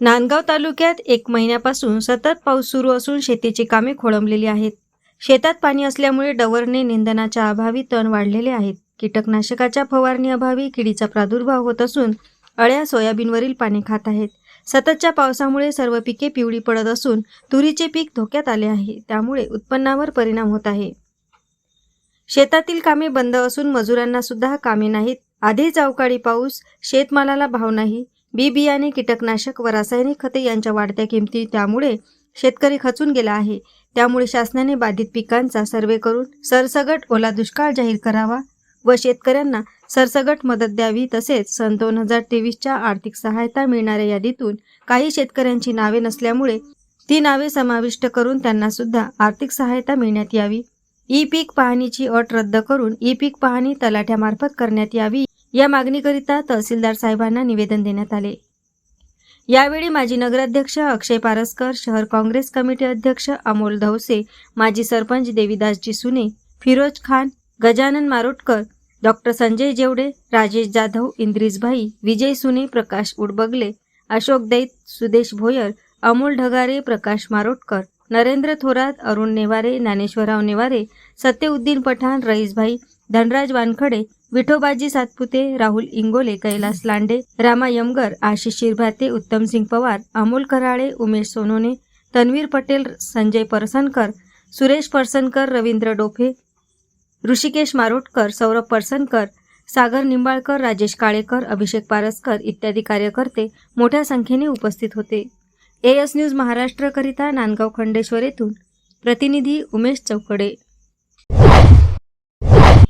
नांदगाव तालुक्यात एक महिन्यापासून सतत पाऊस सुरू असून शेतीची कामे खोळंबलेली आहेत. शेतात पाणी असल्यामुळे डवरणे निंदनाच्या अभावी तण वाढलेले आहेत. कीटकनाशकाच्या फवारणी अभावी किडीचा प्रादुर्भाव होत असून अळ्या सोयाबीनवरील पाणी खात आहेत. सततच्या पावसामुळे सर्व पिके पिवळी पडत असून तुरीचे पीक धोक्यात आले आहे. त्यामुळे उत्पन्नावर परिणाम होत आहे. शेतातील कामे बंद असून मजुरांना सुद्धा कामे नाहीत. आधीच अवकाळी पाऊस शेतमालाला भाव नाही. बी बियाणे कीटकनाशक व रासायनिक खते यांच्या वाढत्या किमती त्यामुळे शेतकरी खचून गेला आहे. त्यामुळे शासनाने बाधित पिकांचा सर्वे करून सरसगट ओला दुष्काळ जाहीर करावा व शेतकऱ्यांना सरसगट मदत द्यावी तसेच सन दोन हजार तेवीसच्या आर्थिक सहायता मिळणाऱ्या यादीतून काही शेतकऱ्यांची नावे नसल्यामुळे ती नावे समाविष्ट करून त्यांना सुद्धा आर्थिक सहायता मिळण्यात यावी. ई पीक पाहणीची अट रद्द करून ई पीक पाहणी तलाठ्यामार्फत करण्यात यावी. या मागणीकरिता तहसीलदार साहेबांना निवेदन देण्यात आले. यावेळी माजी नगराध्यक्ष अक्षय पारस्कर शहर काँग्रेस कमिटी अध्यक्ष अमोल धवसे माजी सरपंच देवीदासजी सुने फिरोज खान गजानन मारोटकर डॉक्टर संजय जेवडे राजेश जाधव इंद्रिजभाई विजय सुने प्रकाश उडबगले अशोक दैत सुदेश भोयर अमोल ढगारे प्रकाश मारोटकर नरेंद्र थोरात अरुण नेवारे ज्ञानेश्वरराव नेवारे सत्यउद्दीन पठाण रईसभाई धनराज वानखडे विठोबाजी सातपुते राहुल इंगोले कैलास लांडे रामा यमगर आशिष शिरभाते उत्तमसिंग पवार अमोल कराळे उमेश सोनोने तन्वीर पटेल संजय परसनकर सुरेश परसनकर रवींद्र डोफे ऋषिकेश मारोटकर सौरभ परसनकर सागर निंबाळकर राजेश काळेकर अभिषेक पारसकर इत्यादी कार्यकर्ते मोठ्या संख्येने उपस्थित होते. एएस न्यूज महाराष्ट्रकरिता नांदगाव खंडेश्वर येथून प्रतिनिधी उमेश चौकडे.